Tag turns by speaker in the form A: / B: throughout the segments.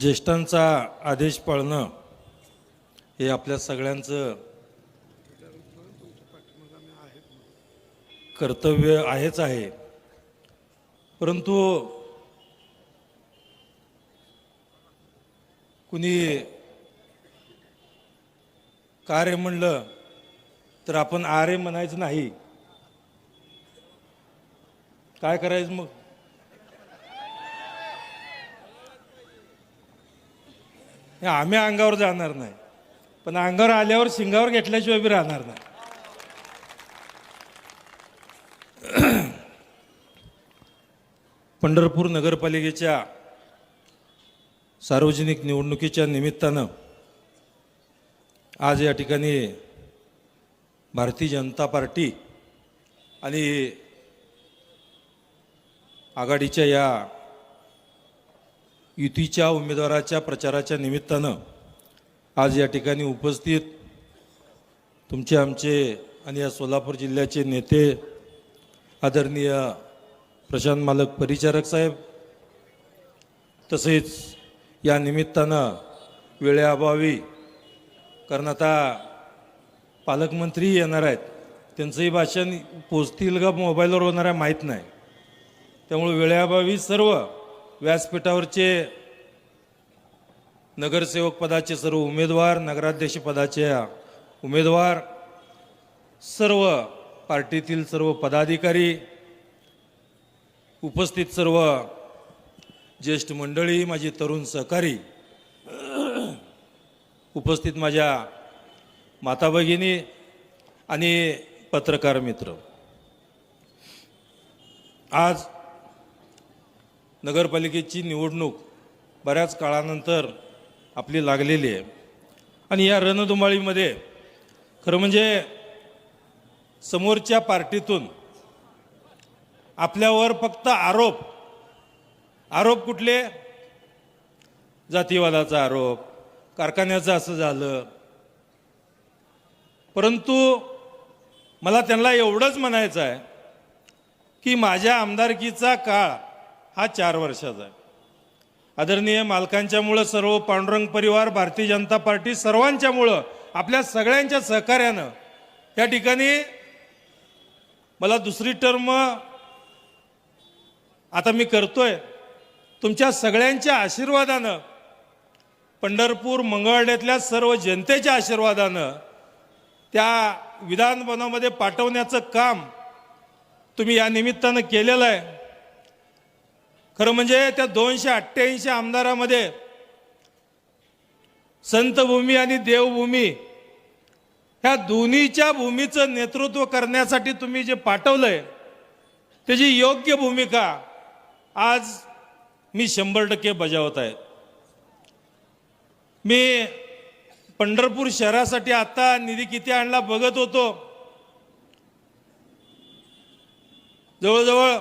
A: ज्येष्ठांचा आदेश पाळणं हे आपल्या सगळ्यांचं कर्तव्य आहेच आहे. परंतु कुणी कार्य म्हणलं तर आपण आरे म्हणायचं नाही. काय करायचं मग? हे आम्ही अंगावर जाणार नाही. पण अंगावर आल्यावर शिंगावर घेतल्याशिवाय बी राहणार नाही. पंढरपूर नगरपालिकेच्या सार्वजनिक निवडणुकीच्या निमित्तानं आज या ठिकाणी भारतीय जनता पार्टी आणि आघाडीच्या या युतीच्या उमेदवाराच्या प्रचाराच्या निमित्तानं आज या ठिकाणी उपस्थित तुमचे आमचे आणि या सोलापूर जिल्ह्याचे नेते आदरणीय प्रशांत मालक परिचारक साहेब तसेच या निमित्तानं वेळेअभावी कारण आता पालकमंत्री येणार आहेत त्यांचंही भाषण पोचतील का मोबाईलवर होणार आहे माहीत नाही. त्यामुळे वेळेअभावी सर्व व्यासपीठावरचे नगरसेवक पदाचे सर्व उमेदवार नगराध्यक्ष पदाच्या उमेदवार सर्व पार्टीतील सर्व पदाधिकारी उपस्थित सर्व ज्येष्ठ मंडळी माझी तरुण सहकारी उपस्थित माझ्या माता भगिनी आणि पत्रकार मित्र. आज नगरपालिकेची निवडणूक बऱ्याच काळानंतर आपली लागलेली आहे. आणि या रणधुमाळीमध्ये खरं म्हणजे समोरच्या पार्टीतून आपल्यावर फक्त आरोप आरोप कुठले? जातीवादाचा आरोप कारखान्याचं असं झालं. परंतु मला त्यांना एवढंच म्हणायचं आहे की माझ्या आमदारकीचा काळ हा चार वर्षाचा आहे. आदरणीय मालकांच्यामुळं सर्व पांडुरंग परिवार भारतीय जनता पार्टी सर्वांच्यामुळं आपल्या सगळ्यांच्या सहकार्यानं या ठिकाणी मला दुसरी टर्म आता मी करतोय. तुमच्या सगळ्यांच्या आशीर्वादानं पंढरपूर मंगळवाड्यातल्या सर्व जनतेच्या आशीर्वादानं त्या विधानभवनामध्ये पाठवण्याचं काम तुम्ही या निमित्तानं केलेलं आहे. खरं म्हणजे त्या दोनशे अठ्ठ्याऐंशी आमदारामध्ये संतभूमी आणि देवभूमी ह्या दोन्हीच्या भूमीचं नेतृत्व करण्यासाठी तुम्ही जे पाठवलंय त्याची योग्य भूमिका आज मी शंभर टक्के बजावत आहे. मी पंढरपूर शहरासाठी आता निधी किती आणला बघत होतो. जवळजवळ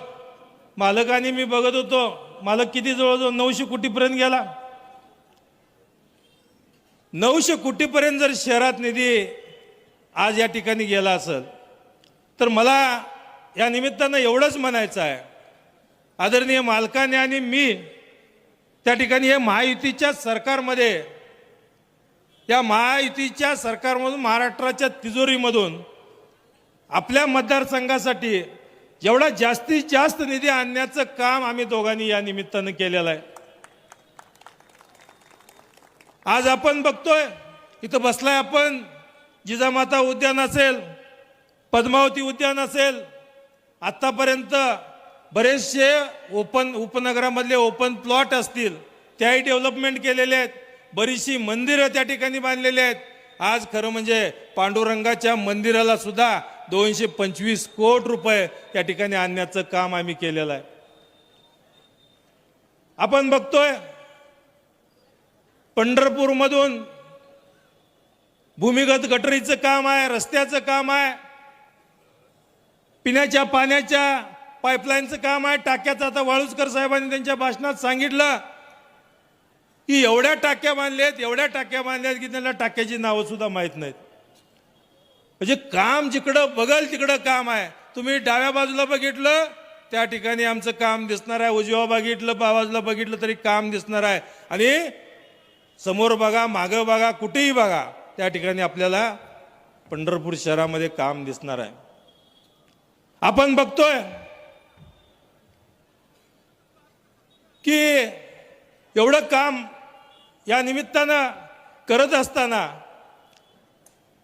A: मालकाने मी बघत होतो. मालक किती जवळजवळ नऊशे कोटीपर्यंत गेला. नऊशे कोटीपर्यंत जर शहरात निधी आज या ठिकाणी गेला असेल तर मला या निमित्तानं एवढंच म्हणायचं आहे. आदरणीय मालकाने आणि मी त्या ठिकाणी हे महायुतीच्या सरकारमध्ये या महायुतीच्या सरकारमधून महाराष्ट्राच्या तिजोरीमधून आपल्या मतदारसंघासाठी जेवढा जास्तीत जास्त निधी आणण्याचं काम आम्ही दोघांनी या निमित्तानं केलेलं आहे. आज आपण बघतोय इथं बसलाय आपण जिजामाता उद्यान असेल पद्मावती उद्यान असेल आत्तापर्यंत बरेचसे ओपन उपनगरामधले ओपन प्लॉट असतील त्याही डेव्हलपमेंट केलेले आहेत बरीचशी मंदिरं त्या ठिकाणी बांधलेली आहेत. आज खरं म्हणजे पांडुरंगाच्या मंदिराला सुद्धा दोनशे पंचवीस कोट रुपये या ठिकाणी आणण्याचं काम आम्ही केलेलं आहे. आपण बघतोय पंढरपूरमधून भूमिगत गटरीचं काम आहे रस्त्याचं काम आहे पिण्याच्या पाण्याच्या पाईपलाईनचं काम आहे. टाक्याचं आता वाळुसकर साहेबांनी त्यांच्या भाषणात सांगितलं की एवढ्या टाक्या बांधल्यात एवढ्या टाक्या बांधल्यात की त्यांना टाक्याची नावं सुद्धा माहीत नाहीत. म्हणजे काम जिकडं बघल तिकडं काम आहे. तुम्ही डाव्या बाजूला बघितलं त्या ठिकाणी आमचं काम दिसणार आहे. उजव्या बघितलं बाजूला बघितलं तरी काम दिसणार आहे. आणि समोर बघा मागं बघा कुठेही बघा त्या ठिकाणी आपल्याला पंढरपूर शहरामध्ये काम दिसणार आहे. आपण बघतोय की एवढं काम या निमित्तानं करत असताना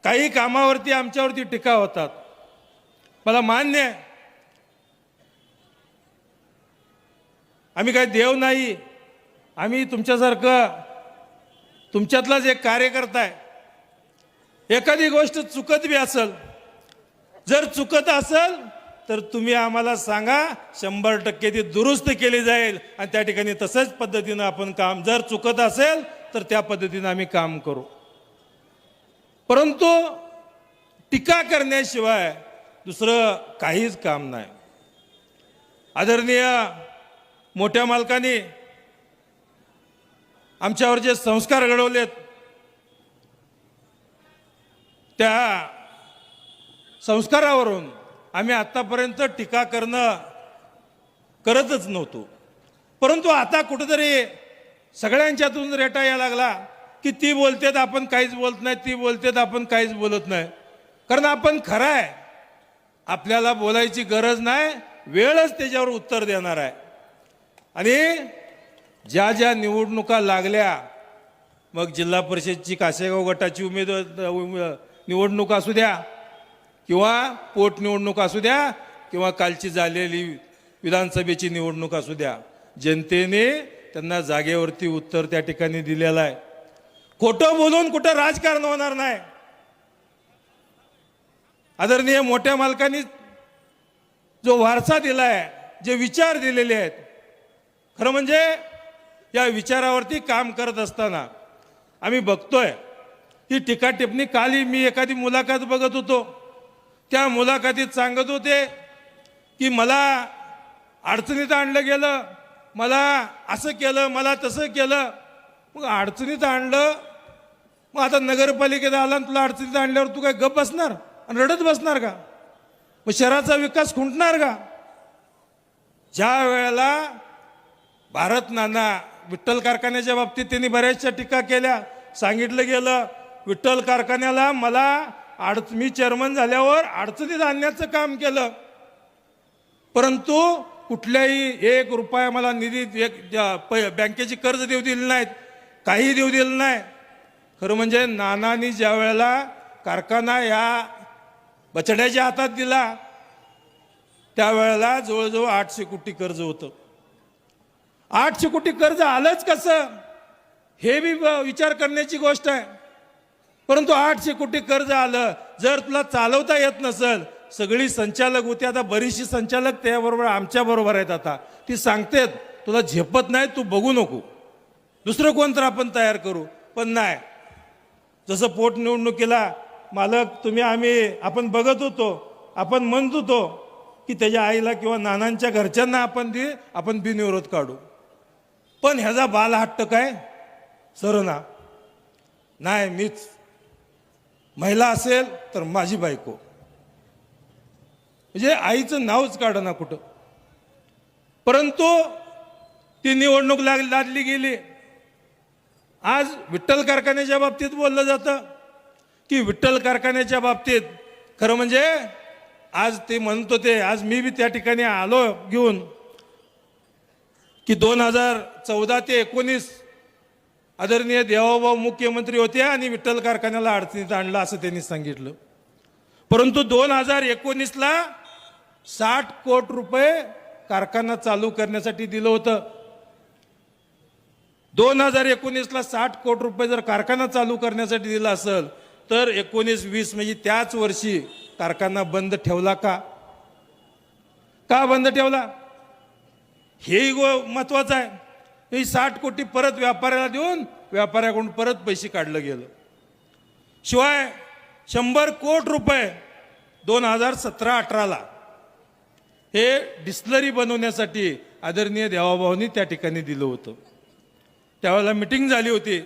A: काही कामावरती आमच्यावरती टीका होतात. मला मान्य आहे. आम्ही काही देव नाही. आम्ही तुमच्यासारखं तुमच्यातलाच एक कार्यकर्ता आहे. एखादी गोष्ट चुकत बी असेल जर चुकत असेल तर तुम्ही आम्हाला सांगा शंभर टक्के ती दुरुस्त केली जाईल. आणि त्या ठिकाणी तसंच पद्धतीनं आपण काम जर चुकत असेल तर त्या पद्धतीनं आम्ही काम करू. परंतु टीका करण्याशिवाय दुसरं काहीच काम नाही. आदरणीय मोठ्या मालकाने आमच्यावर जे संस्कार घडवलेत त्या संस्कारावरून आम्ही आत्तापर्यंत टीका करणं करतच नव्हतो. परंतु आता कुठंतरी सगळ्यांच्यातून रेटा यायला लागला. की ती बोलतेत आपण काहीच बोलत नाही ती बोलतेत आपण काहीच बोलत नाही. कारण आपण खरं आहे. आपल्याला बोलायची गरज नाही वेळच त्याच्यावर उत्तर देणार आहे. आणि ज्या ज्या निवडणुका लागल्या मग जिल्हा परिषदची कासेगाव गटाची उमेदवार उमे- निवडणूक असू द्या किंवा पोटनिवडणूक असू द्या किंवा कालची झालेली विधानसभेची निवडणूक असू द्या जनतेने त्यांना जागेवरती उत्तर त्या ठिकाणी दिलेलं आहे. खोटं बोलून कुठं राजकारण होणार नाही. आदरणीय मोठ्या मालकांनी जो वारसा दिला आहे जे विचार दिलेले आहेत खरं म्हणजे या विचारावरती काम करत असताना आम्ही बघतोय ही टीका टिप्पणी काली मी एखादी मुलाखत बघत होतो. त्या मुलाखतीत सांगत होते की मला अडचणीत आणलं गेलं मला असं केलं मला तसं केलं. मग अडचणीत आणलं मग आता नगरपालिकेत आला आणि तुला अडचणीत आणल्यावर तू काय गप बसणार? आणि रडत बसणार का? मग शहराचा विकास खुंटणार का? ज्या वेळेला भारत नाना विठ्ठल कारखान्याच्या बाबतीत त्यांनी बऱ्याचशा टीका केल्या सांगितलं गेलं विठ्ठल कारखान्याला मला अडच मी चेअरमन झाल्यावर अडचणीत आणण्याचं काम केलं. परंतु कुठल्याही एक रुपया मला निधी एक प- बँकेची कर्ज देऊ दिली नाहीत काही देऊ दिलं नाही. खरं म्हणजे नानानी ज्या वेळेला कारखाना या बछड्याच्या हातात दिला त्यावेळेला जवळजवळ आठशे कोटी कर्ज होतं. आठशे कोटी कर्ज आलंच कसं? हे बी विचार करण्याची गोष्ट आहे. परंतु आठशे कोटी कर्ज आलं जर तुला चालवता येत नसल सगळी संचालक होती आता बरीचशी संचालक त्याबरोबर आमच्या बरोबर आहेत आता. ती सांगतेत तुला झेपत नाही तू बघू नको. दुसरं कोण तर आपण तयार करू. पण नाही. जसं पोटनिवडणुकीला मालक तुम्ही आम्ही आपण बघत होतो आपण म्हणत होतो की त्याच्या आईला किंवा नानांच्या घरच्यांना आपण दे आपण बिनविरोध काढू. पण ह्याचा बाल हट्ट काय? सरना. नाही मीच. महिला असेल तर माझी बायको. म्हणजे आईचं नावच काढ ना कुठं? परंतु ती निवडणूक लाग लादली गेली. आज विठ्ठल कारखान्याच्या बाबतीत बोललं जातं. की विठ्ठल कारखान्याच्या बाबतीत खरं म्हणजे आज ते म्हणत होते आज मी बी त्या ठिकाणी आलो घेऊन की दोन हजार चौदा ते एकोणीस आदरणीय देवाभाऊ मुख्यमंत्री होते आणि विठ्ठल कारखान्याला अडचणीत आणलं असं त्यांनी सांगितलं. परंतु दोन हजार एकोणीसला साठ कोट रुपये कारखाना चालू करण्यासाठी दिलं होतं. दोन हजार एकोणीसला साठ कोटी रुपये जर कारखाना चालू करण्यासाठी दिला असेल तर एकोणीस वीस म्हणजे त्याच वर्षी कारखाना बंद ठेवला का? का बंद ठेवला? हेही गो महत्वाचं आहे. ही साठ कोटी परत व्यापाऱ्याला देऊन व्यापाऱ्याकडून परत पैसे काढलं गेलं. शिवाय शंभर कोट रुपये दोन हजार सतरा अठराला हे डिस्लरी बनवण्यासाठी आदरणीय देवाभाऊनी त्या ठिकाणी दिलं होतं. त्यावेळेला मिटिंग झाली होती.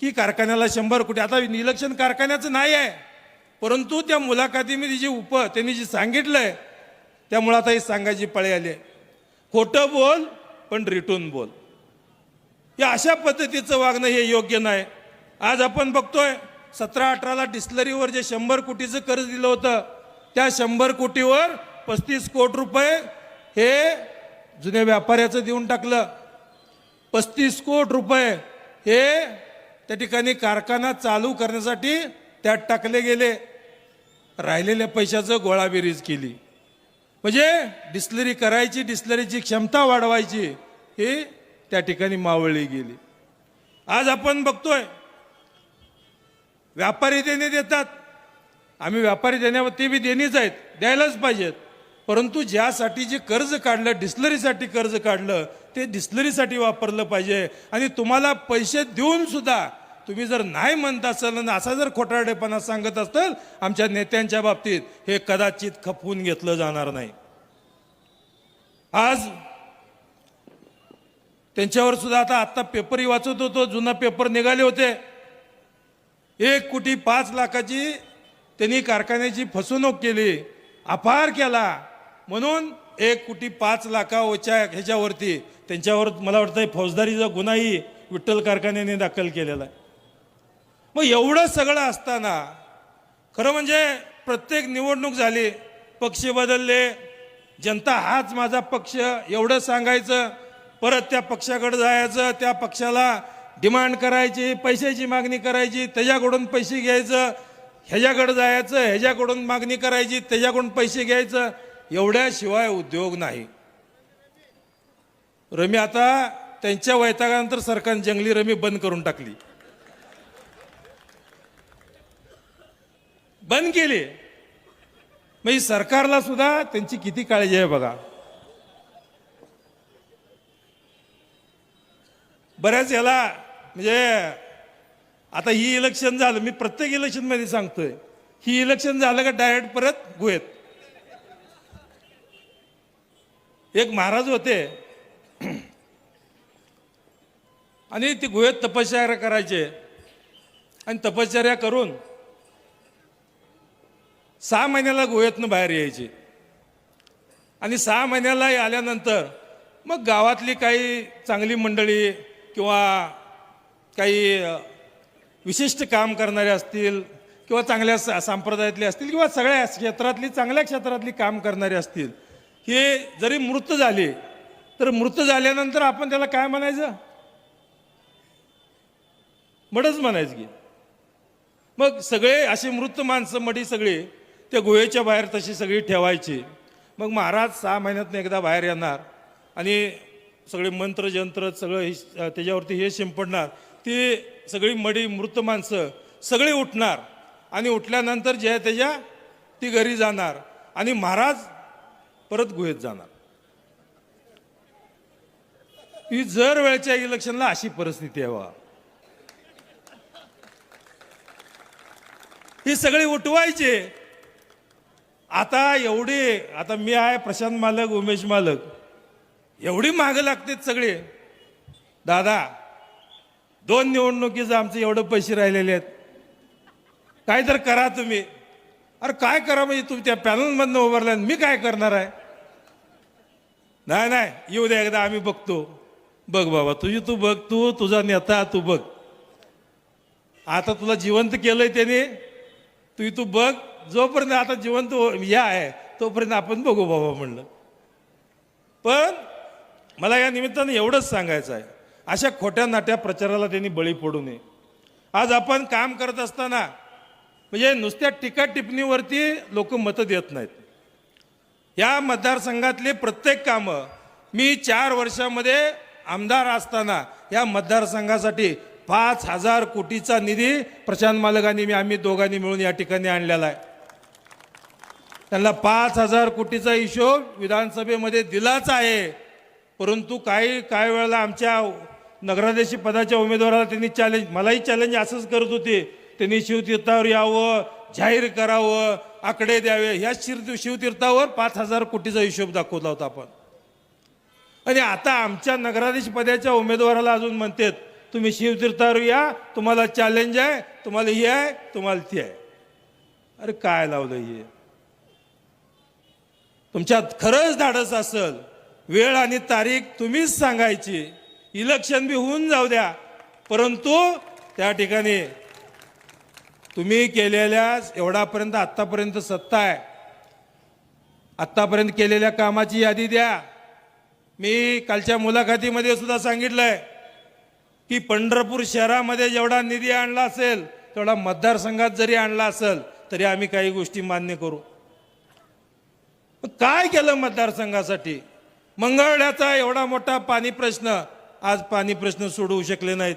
A: की कारखान्याला शंभर कोटी. आता निलक्षण कारखान्याचं नाही आहे. परंतु त्या मुलाखतीमध्ये जी उप त्यांनी जी आहे त्यामुळं आता ही सांगायची पळी आली आहे. खोटं बोल पण रिटून बोल. या अशा पद्धतीचं वागणं हे योग्य नाही. आज आपण बघतोय सतरा अठराला डिस्लरीवर जे शंभर कोटीचं कर्ज दिलं होतं त्या शंभर कोटीवर पस्तीस कोटी रुपये हे जुन्या व्यापाऱ्याचं देऊन टाकलं. पस्तीस कोट रुपये हे त्या ठिकाणी कारखाना चालू करण्यासाठी त्यात टाकले गेले. राहिलेल्या पैशाचं गोळाबेरीज केली. म्हणजे डिस्लरी करायची डिस्लरीची क्षमता वाढवायची हे त्या ठिकाणी मावळली गेली. आज आपण बघतोय व्यापारी देणे देतात. आम्ही व्यापारी देण्यावर ते बी देणीच आहेत द्यायलाच पाहिजेत. परंतु ज्यासाठी जे कर्ज काढलं डिस्लरीसाठी कर्ज काढलं ते डिस्लरीसाठी वापरलं पाहिजे. आणि तुम्हाला पैसे देऊन सुद्धा तुम्ही जर नाही म्हणत असाल आणि असा जर खोटारडेपणा सांगत असाल आमच्या नेत्यांच्या बाबतीत हे कदाचित खपवून घेतलं जाणार नाही. आज त्यांच्यावर सुद्धा आता आत्ता पेपरही वाचत होतो जुना पेपर निघाले होते. एक कोटी पाच लाखाची त्यांनी कारखान्याची फसवणूक केली अपार केला. म्हणून एक कोटी पाच लाखाच्या ह्याच्यावरती त्यांच्यावर मला वाटतं फौजदारीचा गुन्हाही विठ्ठल कारखान्याने दाखल केलेला आहे. मग एवढं सगळं असताना खरं म्हणजे प्रत्येक निवडणूक झाली पक्ष बदलले जनता हाच माझा पक्ष एवढं सांगायचं परत त्या पक्षाकडे जायचं त्या पक्षाला डिमांड करायची पैशाची मागणी करायची त्याच्याकडून पैसे घ्यायचं ह्याच्याकडे जायचं ह्याच्याकडून मागणी करायची त्याच्याकडून पैसे घ्यायचं एवढ्याशिवाय उद्योग नाही. रमी आता त्यांच्या वैतागानंतर सरकारने जंगली रमी बंद करून टाकली. बंद केली. म्हणजे सरकारला सुद्धा त्यांची किती काळजी आहे बघा. बऱ्याच याला म्हणजे आता ही इलेक्शन झालं मी प्रत्येक इलेक्शनमध्ये सांगतोय ही इलेक्शन झालं का डायरेक्ट परत गुहेत. एक महाराज होते आणि ती गुहेत तपश्चर्या करायचे. आणि तपश्चर्या करून सहा महिन्याला गुहेतनं बाहेर यायची. आणि सहा महिन्याला आल्यानंतर मग गावातली काही चांगली मंडळी किंवा काही विशिष्ट काम करणारे असतील किंवा चांगल्या सा- संप्रदायातले असतील किंवा सगळ्या क्षेत्रातली चांगल्या क्षेत्रातली काम करणारे असतील हे जरी मृत झाले तर मृत झाल्यानंतर आपण त्याला काय म्हणायचं? मडच म्हणायचं की. मग सगळे असे मृत माणसं मडी सगळी त्या गुहेच्या बाहेर तशी सगळी ठेवायची. मग महाराज सहा महिन्यातनं एकदा बाहेर येणार आणि सगळे मंत्र जंत्र सगळं त्याच्यावरती हे शिंपडणार. ती सगळी मडी मृत माणसं सगळी उठणार आणि उठल्यानंतर जे आहे त्याच्या ती घरी जाणार आणि महाराज परत गुहेत जाणार. ही जर वेळच्या इलेक्शनला अशी परिस्थिती आहे ही सगळी उठवायचे. आता एवढी आता मी आहे प्रशांत मालक उमेश मालक. एवढी मागं लागतात सगळे. दादा दोन निवडणुकीचं आमचे एवढे पैसे राहिलेले आहेत. काय तर करा तुम्ही. अरे काय करा म्हणजे तुम्ही त्या पॅनलमधनं उभारल्या मी काय करणार आहे? नाही नाही. येऊ द्या एकदा आम्ही बघतो. बघ बाबा तुझी तू बघ तू तुझा नेता तू बघ. आता तुला जिवंत केलंय त्याने. तू तू बघ जोपर्यंत आता जिवंत हो- या आहे तोपर्यंत आपण बघू बाबा म्हणलं. पण मला या निमित्तानं एवढंच सांगायचं आहे. अशा खोट्या नाट्या प्रचाराला त्यांनी बळी पडू नये. आज आपण काम करत असताना म्हणजे नुसत्या टीका टिप्पणीवरती लोक मतं देत नाहीत. या मतदारसंघातले प्रत्येक कामं मी चार वर्षामध्ये आमदार असताना या मतदारसंघासाठी पाच हजार कोटीचा निधी प्रशांत मालकांनी मी आम्ही दोघांनी मिळून या ठिकाणी आणलेला आहे. त्यांना पाच हजार कोटीचा हिशोब विधानसभेमध्ये दिलाच आहे. परंतु काही काही वेळेला आमच्या नगराध्यक्ष पदाच्या उमेदवाराला त्यांनी चॅलेंज मलाही चॅलेंज असंच करत होते. त्यांनी शिवतीर्थावर यावं जाहीर करावं आकडे द्यावे ह्या शिर शिवतीर्थावर पाच हजार कोटीचा हिशोब दाखवला होता आपण. आणि आता आमच्या नगराधीश पदाच्या उमेदवाराला अजून म्हणतात तुम्ही शिवतीर्थावर या तुम्हाला चॅलेंज आहे तुम्हाला हे आहे तुम्हाला ती आहे. अरे काय लावलं हे? तुमच्यात खरंच धाडस असेल. वेळ आणि तारीख तुम्हीच सांगायची. इलेक्शन बी होऊन जाऊ द्या. परंतु त्या ठिकाणी तुम्ही केलेल्या एवढापर्यंत आत्तापर्यंत सत्ता आहे. आत्तापर्यंत केलेल्या कामाची यादी द्या. मी कालच्या मुलाखतीमध्ये सुद्धा सांगितलंय. की पंढरपूर शहरामध्ये जेवढा निधी आणला असेल तेवढा मतदारसंघात जरी आणला असेल तरी आम्ही काही गोष्टी मान्य करू. मग काय केलं मतदारसंघासाठी? मंगळवेढ्याचा एवढा मोठा पाणी प्रश्न आज पाणी प्रश्न सोडवू शकले नाहीत.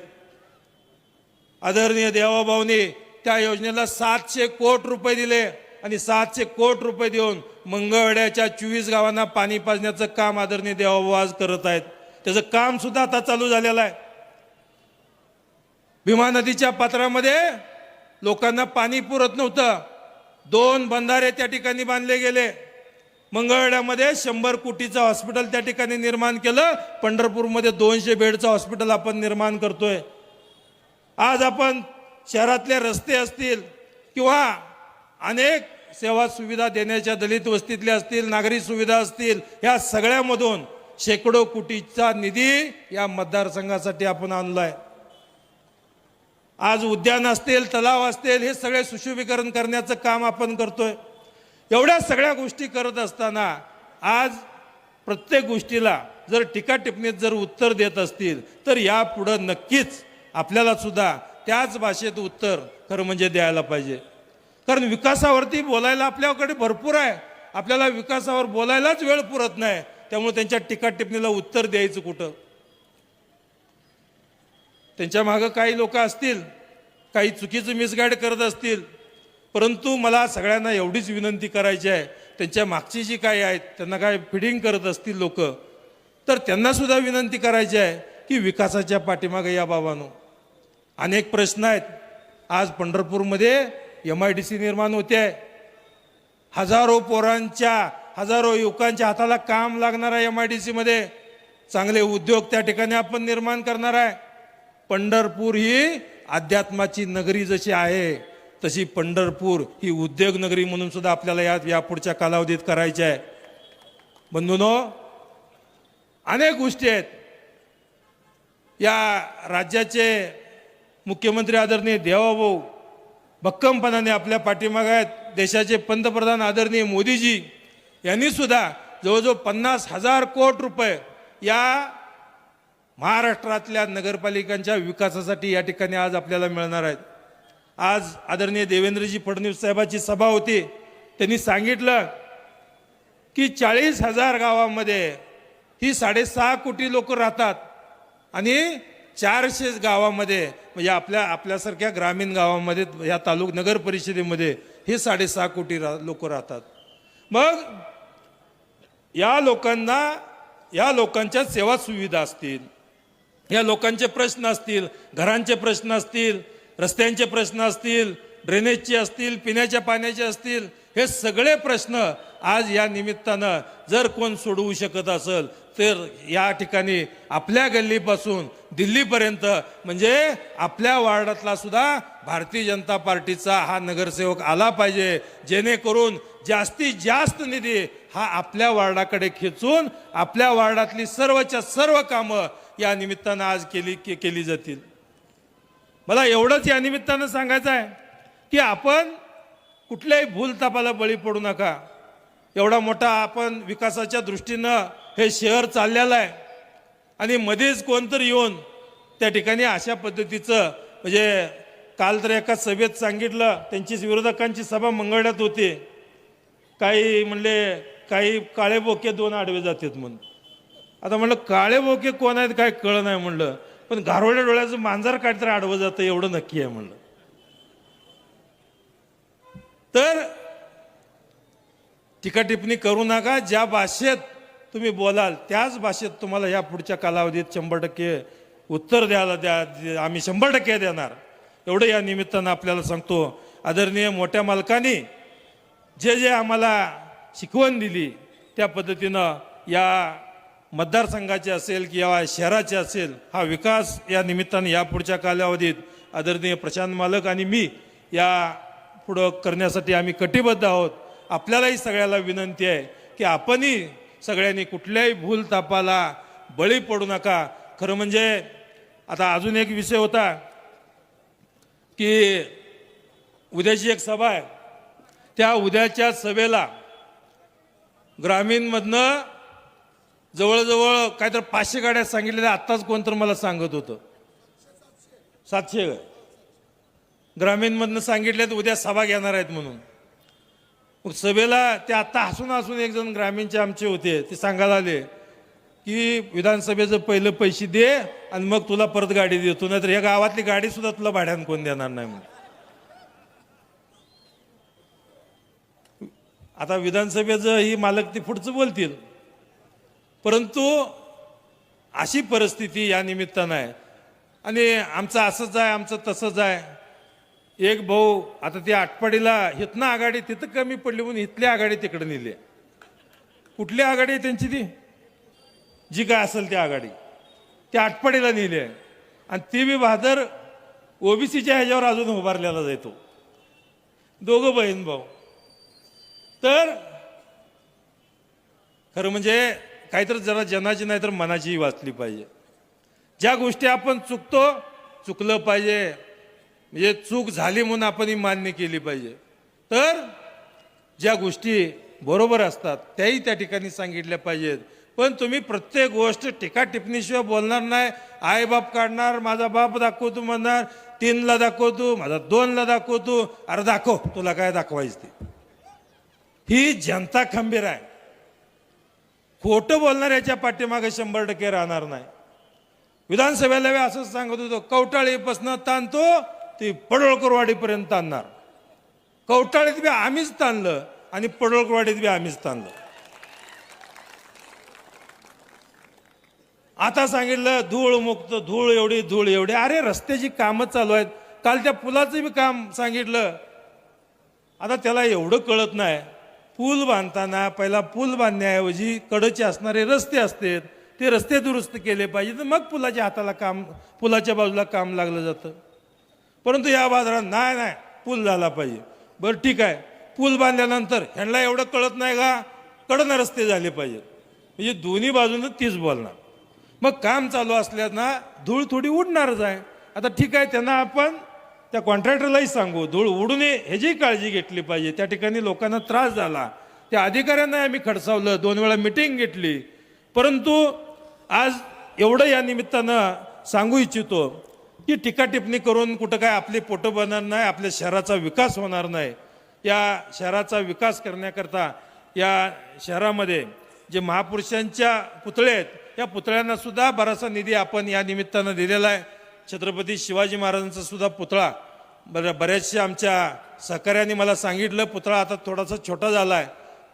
A: आदरणीय देवाभाऊनी त्या योजनेला सातशे कोट रुपये दिले आणि सातशे कोट रुपये देऊन मंगळवेड्याच्या चोवीस गावांना पाणी पाजण्याचं काम आदरणीय देवाभाऊ आज करत आहेत. त्याचं काम सुद्धा आता चालू झालेलं आहे. भीमा नदीच्या पात्रामध्ये लोकांना पाणी पुरत नव्हतं. दोन बंधारे त्या ठिकाणी बांधले गेले. मंगळवेढ्यामध्ये शंभर कोटीचं हॉस्पिटल त्या ठिकाणी निर्माण केलं. पंढरपूरमध्ये दोनशे बेडचं हॉस्पिटल आपण निर्माण करतोय. आज आपण शहरातले रस्ते असतील किंवा अनेक सेवा सुविधा देण्याच्या दलित वस्तीतल्या असतील नागरी सुविधा असतील ह्या सगळ्यामधून शेकडो कोटीचा निधी या मतदारसंघासाठी आपण आणलाय. आज उद्यान असतील तलाव असतील हे सगळे सुशोभीकरण करण्याचं काम आपण करतोय. एवढ्या सगळ्या गोष्टी करत असताना आज प्रत्येक गोष्टीला जर टीकाटिपणीत जर उत्तर देत असतील तर यापुढं नक्कीच आपल्याला सुद्धा त्याच भाषेत उत्तर खरं म्हणजे द्यायला पाहिजे. कारण विकासावरती बोलायला आपल्याकडे भरपूर आहे. आपल्याला विकासावर बोलायलाच वेळ पुरत नाही. त्यामुळे त्यांच्या टीकाटिपणीला उत्तर द्यायचं कुठं? त्यांच्या मागं काही लोक असतील काही चुकीचं मिसगाईड करत असतील परंतु मला सगळ्यांना एवढीच विनंती करायची आहे त्यांच्या मागची जी काही आहेत त्यांना काय फिडिंग करत असतील लोक तर त्यांनासुद्धा विनंती करायची आहे की विकासाच्या पाठीमागे या बाबांनो. अनेक प्रश्न आहेत. आज पंढरपूरमध्ये एम आय डी सी निर्माण होते आहे. हजारो पोरांच्या हजारो युवकांच्या हाताला काम लागणार आहे एम आय डी सीमध्ये चांगले उद्योग त्या ठिकाणी आपण निर्माण करणार आहे. पंढरपूर ही अध्यात्माची नगरी जशी आहे तशी पंढरपूर ही उद्योग नगरी म्हणून सुद्धा आपल्याला या यापुढच्या कालावधीत करायची आहे. बंधूनो अनेक गोष्टी आहेत. या राज्याचे मुख्यमंत्री आदरणीय देवाभाऊ भक्कमपणाने आपल्या पाठीमागे आहेत. देशाचे पंतप्रधान आदरणीय मोदीजी यांनी सुद्धा जवळजवळ पन्नास हजार कोट रुपये या महाराष्ट्रातल्या नगरपालिकांच्या विकासासाठी या ठिकाणी आज आपल्याला मिळणार आहेत. आज आदरणीय देवेंद्रजी फडणवीस साहेबाची सभा होती. त्यांनी सांगितलं की चाळीस हजार गावामध्ये ही साडेसहा कोटी लोक राहतात आणि चारशे गावामध्ये म्हणजे आपल्या आपल्यासारख्या ग्रामीण गावामध्ये या तालुक नगर परिषदेमध्ये हे साडेसहा कोटी रा लोक राहतात. मग या लोकांना या लोकांच्या सेवा सुविधा असतील. या लोकांचे प्रश्न असतील घरांचे प्रश्न असतील रस्त्यांचे प्रश्न असतील ड्रेनेजचे असतील पिण्याच्या पाण्याचे असतील हे सगळे प्रश्न आज या निमित्तानं जर कोण सोडवू शकत असेल तर या ठिकाणी आपल्या गल्लीपासून दिल्लीपर्यंत म्हणजे आपल्या वार्डातला सुद्धा भारतीय जनता पार्टीचा हा नगरसेवक आला पाहिजे जेणेकरून जास्तीत जास्त निधी हा आपल्या वार्डाकडे खेचून आपल्या वार्डातली सर्वच्या सर्व कामं या निमित्तानं आज केली के- केली जातील. मला एवढंच या निमित्तानं सांगायचं आहे की आपण कुठल्याही भूलतापाला बळी पडू नका. एवढा मोठा आपण विकासाच्या दृष्टीनं हे शहर चाललेलं आहे. आणि मध्येच कोणतरी येऊन त्या ठिकाणी अशा पद्धतीचं म्हणजे काल तर एका सभेत सांगितलं त्यांची विरोधकांची सभा मंगळ्यात होती. काही म्हणले काही काळे बोके दोन आडवे जातात म्हणून. आता म्हणलं काळे बोके कोण आहेत काय कळ नाही म्हणलं. पण गारवड्या डोळ्याचं मांजर काहीतरी आडवं जातं एवढं नक्की आहे म्हणलं. तर टीका टिप्पणी करू नका ज्या भाषेत तुम्ही बोलाल त्याच भाषेत तुम्हाला या पुढच्या कालावधीत शंभर टक्के उत्तर द्यायला द्या आम्ही शंभर टक्के देणार. एवढं या निमित्तानं आपल्याला सांगतो आदरणीय मोठ्या मालकांनी जे जे आम्हाला शिकवण दिली त्या पद्धतीनं या मतदारसंघाचे असेल किंवा शहराचे असेल हा विकास या निमित्तानं यापुढच्या कालावधीत आदरणीय प्रशांत मालक आणि मी या पुढं करण्यासाठी आम्ही कटिबद्ध आहोत. आपल्यालाही सगळ्याला विनंती आहे की आपणही सगळ्यांनी कुठल्याही भूलतापाला बळी पडू नका. खरं म्हणजे आता अजून एक विषय होता की उद्याची एक सभा आहे. त्या उद्याच्या सभेला ग्रामीणमधनं जवळजवळ काहीतरी पाचशे गाड्या सांगितलेल्या आत्ताच कोणतर मला सांगत होतं. सातशे ग्रामीणमधनं सांगितले उद्या सभा घेणार आहेत म्हणून. मग सभेला ते आत्ता हसून हसून एक जण ग्रामीणचे आमचे होते ते सांगायला आले की विधानसभेचं पहिलं पैसे दे आणि मग तुला परत गाडी देतो नाहीतर या गावातली गाडी सुद्धा तुला भाड्यानं कोण देणार नाही म्हणून. आता विधानसभेचं ही मालक ती पुढचं बोलतील. परंतु अशी परिस्थिती या निमित्तानं आहे. आणि आमचं असंच आहे आमचं तसंच आहे. एक भाऊ आता ती आटपाडीला इथनं आघाडी तिथं कमी पडली म्हणून इथली आघाडी तिकडे नेली कुठली आघाडी आहे त्यांची ती? जी काय असेल ती आघाडी. ती आटपाडीला नेली आहे. आणि ती बी बहादर ओबीसीच्या ह्याच्यावर अजून उभारलेला जातो दोघं बहीण भाऊ. तर खरं म्हणजे काहीतरी जरा जनाची नाही तर मनाचीही वाचली पाहिजे. ज्या गोष्टी आपण चुकतो चुकलं पाहिजे. म्हणजे चूक झाली म्हणून आपण ही मान्य केली पाहिजे. तर ज्या गोष्टी बरोबर असतात त्याही त्या ठिकाणी सांगितल्या पाहिजेत. पण तुम्ही प्रत्येक गोष्ट टीका टिप्पणीशिवाय बोलणार नाही. आई बाप काढणार माझा बाप दाखवतो म्हणणार तीनला दाखवतो माझा दोनला दाखवतो. अरे दाखव तुला काय दाखवायचं ते. ही जनता खंबीर आहे. खोटं बोलणाऱ्याच्या पाठीमागे शंभर टक्के राहणार नाही. विधानसभेला वेळ असंच सांगत होतो कवटाळीपासनं ताणतो ती पडोळकरवाडीपर्यंत ताणणार कवटाळीत बी आम्हीच ताणलं आणि पडोळकरवाडीत बी आम्हीच ताणलं. आता सांगितलं धूळ मुक्त धूळ एवढी धूळ एवढी. अरे रस्त्याची कामं चालू आहेत. काल त्या पुलाचं बी काम सांगितलं. आता त्याला एवढं कळत नाही. पूल बांधताना पहिला पूल बांधण्याऐवजी कडचे असणारे रस्ते असतात ते रस्ते दुरुस्त केले पाहिजे तर मग पुलाच्या हाताला काम पुलाच्या बाजूला काम लागलं जातं. परंतु या बाजारात नाही नाही पूल झाला पाहिजे. बरं ठीक आहे. पूल बांधल्यानंतर ह्यांना एवढं कळत नाही का? कडनं रस्ते झाले पाहिजेत. म्हणजे दोन्ही बाजूनं तीच बोलणार. मग काम चालू असल्यानं धूळ थोडी उडणारच आहे. आता ठीक आहे त्यांना आपण त्या कॉन्ट्रॅक्टरलाही सांगू धूळ उडू नये ह्याची काळजी घेतली पाहिजे त्या ठिकाणी लोकांना त्रास झाला. त्या अधिकाऱ्यांना आम्ही खडसावलं दोन वेळा मिटिंग घेतली. परंतु आज एवढं या निमित्तानं सांगू इच्छितो की टीकाटिप्पणी करून कुठं काय आपली पोटं बनणार नाही आपल्या शहराचा विकास होणार नाही. या शहराचा विकास करण्याकरता या शहरामध्ये जे महापुरुषांच्या पुतळे आहेत या पुतळ्यांनासुद्धा बराचसा निधी आपण या निमित्तानं दिलेला आहे. छत्रपती शिवाजी महाराजांचा सुद्धा पुतळा बर बऱ्याचशा आमच्या सहकाऱ्यांनी मला सांगितलं पुतळा आता थोडासा छोटा झाला आहे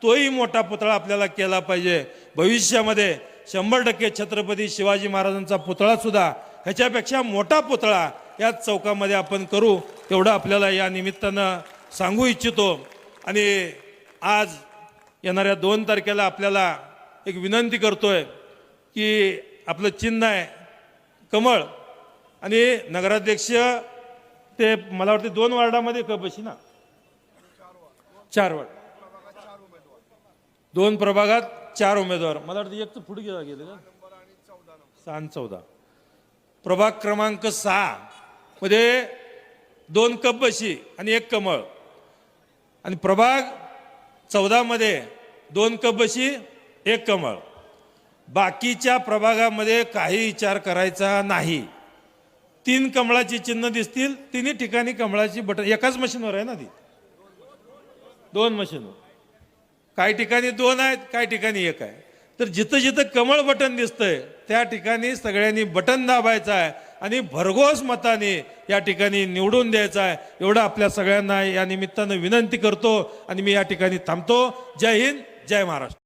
A: तोही मोठा पुतळा आपल्याला केला पाहिजे. भविष्यामध्ये शंभर टक्के छत्रपती शिवाजी महाराजांचा पुतळासुद्धा ह्याच्यापेक्षा मोठा पुतळा याच चौकामध्ये आपण करू तेवढं आपल्याला या निमित्तानं सांगू इच्छितो. आणि आज येणाऱ्या दोन तारखेला आपल्याला एक विनंती करतोय की आपलं चिन्ह आहे कमळ. आणि नगराध्यक्ष ते मला वाटते दोन वार्डामध्ये कपशी ना. चार वार्ड. दोन प्रभागात चार उमेदवार. मला वाटतं एक तर पुढे गेला गेले का सहा आणि चौदा. प्रभाग क्रमांक सहा मध्ये दोन कप बशी आणि एक कमळ. आणि प्रभाग चौदामध्ये दोन कप बशी एक कमळ. बाकीच्या प्रभागामध्ये काही विचार करायचा नाही. तीन कमळाची चिन्ह दिसतील तिन्ही ठिकाणी कमळाची बटन एकाच मशीनवर आहे ना ती? दोन मशीनवर काही ठिकाणी दोन आहेत काही ठिकाणी एक आहे. तर जिथं जिथं कमळ बटन दिसतंय त्या ठिकाणी सगळ्यांनी बटन दाबायचं आहे आणि भरघोस मताने या ठिकाणी निवडून द्यायचं आहे. एवढं आपल्या सगळ्यांना या निमित्तानं विनंती करतो आणि मी या ठिकाणी थांबतो. जय हिंद जय महाराष्ट्र.